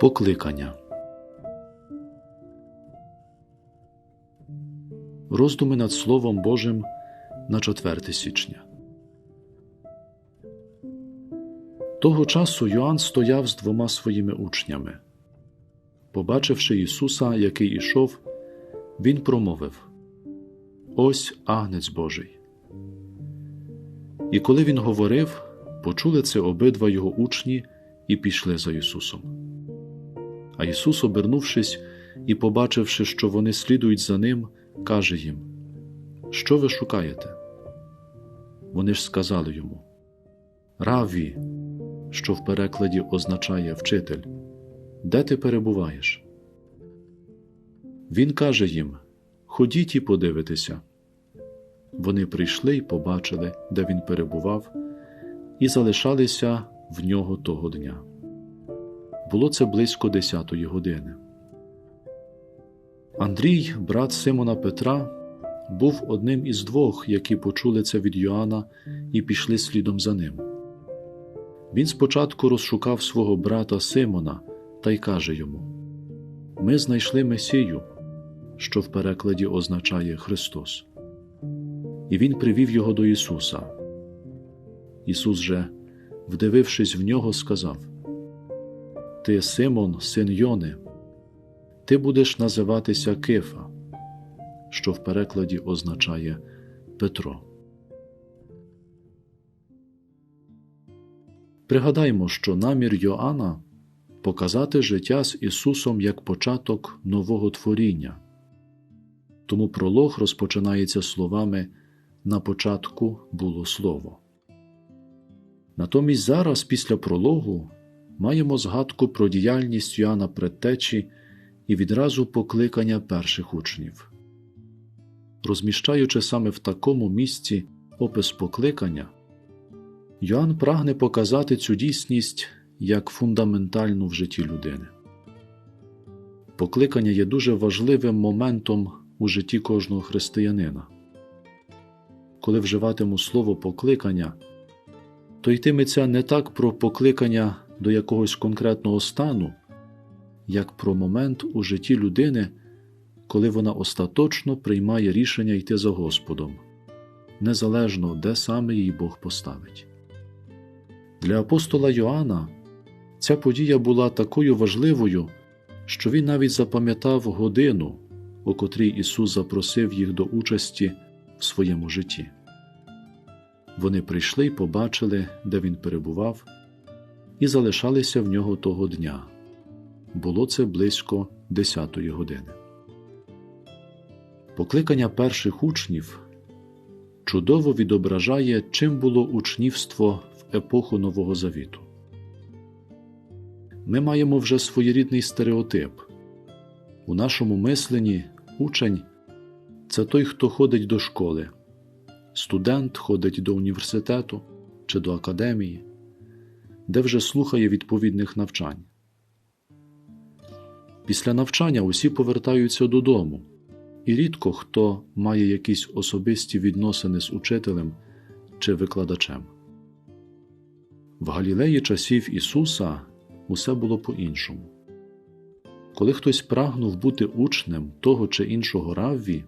Покликання. Роздуми над Словом Божим на 4 січня. Того часу Йоанн стояв з двома своїми учнями. Побачивши Ісуса, який ішов, Він промовив Ось агнець Божий. І коли він говорив, почули це обидва його учні і пішли за Ісусом. А Ісус, обернувшись і побачивши, що вони слідують за Ним, каже їм: Що ви шукаєте? Вони ж сказали йому Раві, що в перекладі означає вчитель, де ти перебуваєш? Він каже їм Ходіть і подивитися. Вони прийшли й побачили, де він перебував, і залишалися в нього того дня. Було це близько десятої години. Андрій, брат Симона Петра, був одним із двох, які почули це від Йоанна і пішли слідом за ним. Він спочатку розшукав свого брата Симона та й каже йому: Ми знайшли Месію, що в перекладі означає Христос. І він привів його до Ісуса. Ісус же, вдивившись в нього, сказав: Ти, Симон, син Йони, ти будеш називатися Кифа, що в перекладі означає Петро. Пригадаймо, що намір Йоанна показати життя з Ісусом як початок нового творіння. Тому пролог розпочинається словами На початку було слово. Натомість зараз, після прологу, маємо згадку про діяльність Йоанна Предтечі і відразу покликання перших учнів. Розміщаючи саме в такому місці опис покликання, Йоанн прагне показати цю дійсність як фундаментальну в житті людини. Покликання є дуже важливим моментом у житті кожного християнина. Коли вживатиму слово покликання, то йтиметься не так про покликання до якогось конкретного стану, як про момент у житті людини, коли вона остаточно приймає рішення йти за Господом, незалежно де саме її Бог поставить. Для апостола Йоанна ця подія була такою важливою, що він навіть запам'ятав годину, у котрій Ісус запросив їх до участі в своєму житті. Вони прийшли й побачили, де він перебував, і залишалися в нього того дня. Було це близько десятої години. Покликання перших учнів чудово відображає, чим було учнівство в епоху Нового Завіту. Ми маємо вже своєрідний стереотип. У нашому мисленні учень це той, хто ходить до школи, студент ходить до університету чи до академії, де вже слухає відповідних навчань. Після навчання усі повертаються додому, і рідко хто має якісь особисті відносини з учителем чи викладачем. В Галілеї часів Ісуса усе було по-іншому. Коли хтось прагнув бути учнем того чи іншого равві,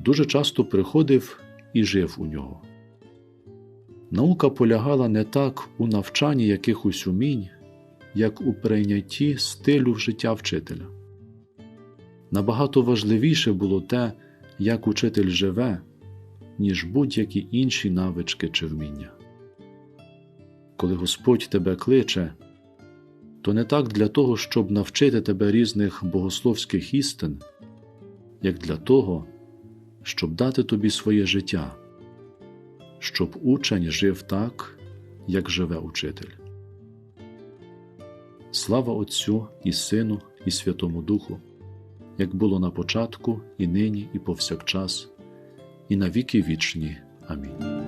дуже часто приходив і жив у нього. Наука полягала не так у навчанні якихось умінь, як у прийнятті стилю в життя вчителя. Набагато важливіше було те, як учитель живе, ніж будь-які інші навички чи вміння. Коли Господь тебе кличе, то не так для того, щоб навчити тебе різних богословських істин, як для того, щоб дати тобі своє життя, щоб учень жив так, як живе учитель. Слава Отцю і Сину, і Святому Духу, як було на початку, і нині, і повсякчас, і на віки вічні. Амінь.